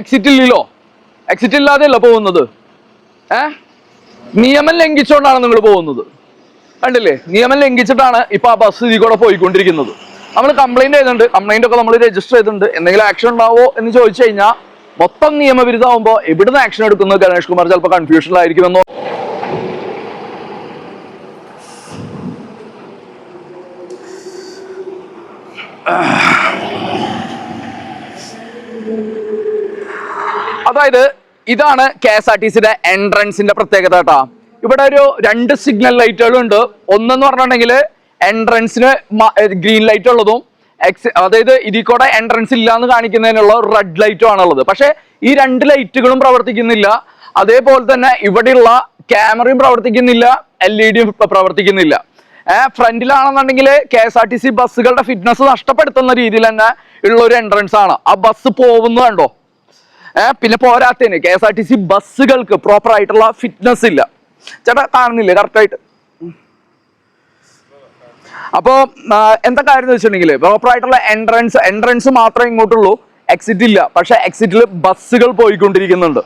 Exit ഇല്ലല്ലോ. Exit ഇല്ലാതെയല്ല പോകുന്നത്. ഏ? നിയമം ലംഘിച്ചുകൊണ്ടാണ് നിങ്ങൾ പോകുന്നത്. കണ്ടില്ലേ? നിയമം ലംഘിച്ചിട്ടാണ് ഇപ്പൊ ആ ബസ് ഇതിൽ കൂടെ പോയിക്കൊണ്ടിരിക്കുന്നത്. നമ്മൾ കംപ്ലൈന്റ് ചെയ്തിട്ടുണ്ട് കംപ്ലൈന്റ് ഒക്കെ നമ്മൾ രജിസ്റ്റർ ചെയ്തിട്ടുണ്ട്. എന്തെങ്കിലും ആക്ഷൻ ഉണ്ടാവോ എന്ന് ചോദിച്ചു കഴിഞ്ഞാൽ മൊത്തം നിയമവിരുദ്ധമാകുമ്പോൾ എവിടുന്ന് ആക്ഷൻ എടുക്കുന്നത് ഗണേഷ് കുമാർ ചിലപ്പോൾ കൺഫ്യൂഷനിലായിരിക്കുമെന്നോ അതായത് ഇതാണ് കെ എസ് ആർ ടി സിയുടെ എൻട്രൻസിന്റെ പ്രത്യേകത കേട്ടാ. ഇവിടെ ഒരു രണ്ട് സിഗ്നൽ ലൈറ്റുകളും ഉണ്ട്. ഒന്നെന്ന് പറഞ്ഞിട്ടുണ്ടെങ്കിൽ എൻട്രൻസിന് ഗ്രീൻ ലൈറ്റ് ഉള്ളതും എക്സ് അതായത് ഇതിൽ കൂടെ എൻട്രൻസ് ഇല്ല എന്ന് കാണിക്കുന്നതിനുള്ള റെഡ് ലൈറ്റും ആണുള്ളത്. പക്ഷെ ഈ രണ്ട് ലൈറ്റുകളും പ്രവർത്തിക്കുന്നില്ല. അതേപോലെ തന്നെ ഇവിടെയുള്ള ക്യാമറയും പ്രവർത്തിക്കുന്നില്ല എൽ ഇ ഡിയും പ്രവർത്തിക്കുന്നില്ല. ഫ്രണ്ടിലാണെന്നുണ്ടെങ്കിൽ K S R T C ബസ്സുകളുടെ ഫിറ്റ്നസ് നഷ്ടപ്പെടുത്തുന്ന രീതിയിൽ തന്നെ ഉള്ള ഒരു എൻട്രൻസ് ആണ്. ആ ബസ് പോകുന്നത് കണ്ടോ? പിന്നെ പോരാത്തതിന് K S R T C ബസ്സുകൾക്ക് proper ആയിട്ടുള്ള ഫിറ്റ്നസ് ഇല്ല. ചേട്ടാ കാണുന്നില്ല? കറക്റ്റ് ആയിട്ട്? അപ്പോ എന്താ കാര്യം എന്ന് വെച്ചിട്ടുണ്ടെങ്കിൽ പ്രോപ്പർ ആയിട്ടുള്ള എൻട്രൻസ് എൻട്രൻസ് മാത്രമേ ഇങ്ങോട്ടുള്ളൂ. എക്സിറ്റ് ഇല്ല. പക്ഷെ എക്സിറ്റിൽ ബസ്സുകൾ പോയിക്കൊണ്ടിരിക്കുന്നുണ്ട്.